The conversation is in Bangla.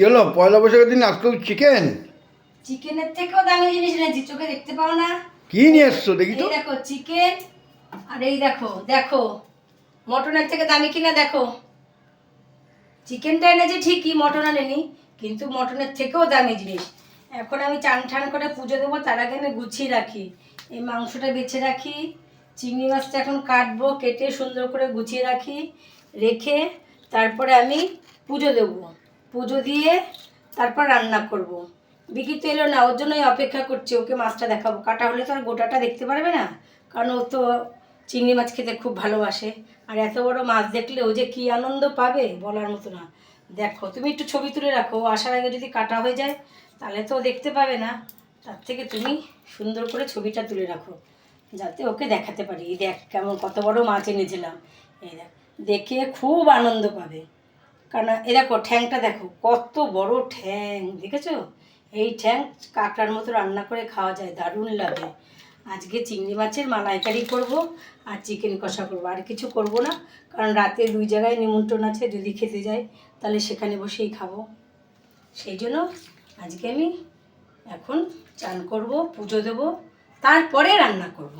কি হলো? পয়লা বৈশাখের দিন আজকেও চিকেন চিকেনের থেকেও দামি জিনিস এনেছি চোখে দেখতে পাও না। কি নিয়ে এসছো দেখি তো। এই দেখো চিকেন আর এই দেখো দেখো মটনের থেকে দামি কিনা দেখো। চিকেনটা এনেছি ঠিকই মটন আনেনি কিন্তু মটনের থেকেও দামি জিনিস। এখন আমি চান ঠান করে পুজো দেবো তার আগে আমি গুছিয়ে রাখি। এই মাংসটা বেছে রাখি চিংড়ি মাছটা এখন কাটবো কেটে সুন্দর করে গুছিয়ে রাখি রেখে তারপরে আমি পুজো দেবো। পুজো দিয়ে তারপর রান্না করব। বিকি তো এলো না, ওর জন্যই অপেক্ষা করছি, ওকে মাছটা দেখাবো। কাটা হলে তো আর গোটাটা দেখতে পারবে না, কারণ ও তো চিংড়ি মাছ খেতে খুব ভালোবাসে। আর এত বড় মাছ দেখলে ও যে কী আনন্দ পাবে বলার মতো না। দেখো, তুমি একটু ছবি তুলে রাখো আসার আগে যদি কাটা হয়ে যায়, তাহলে তো দেখতে পাবে না। তার থেকে তুমি সুন্দর করে ছবিটা তুলে রাখো, যাতে ওকে দেখাতে পারি। দেখ কেমন কত বড় মাছ এনেছিলাম। এই দেখ, দেখে খুব আনন্দ পাবে। কারণ এ দেখো ঠ্যাংটা দেখো, কত বড় ঠ্যাং, দেখেছ? এই ঠ্যাং কাঁকড়ার মতো রান্না করে খাওয়া যায়, দারুণ লাগে। আজকে চিংড়ি মাছের মালাইকারি করব আর চিকেন কষা করব, আর কিছু করব না, কারণ রাতে দুই জায়গায় নিমন্ত্রণ আছে, যদি খেতে যাই, তাহলে সেখানে বসেই খাব। সেই জন্য আজকে আমি এখন চান করব, পুজো দেবো, তারপরে রান্না করব।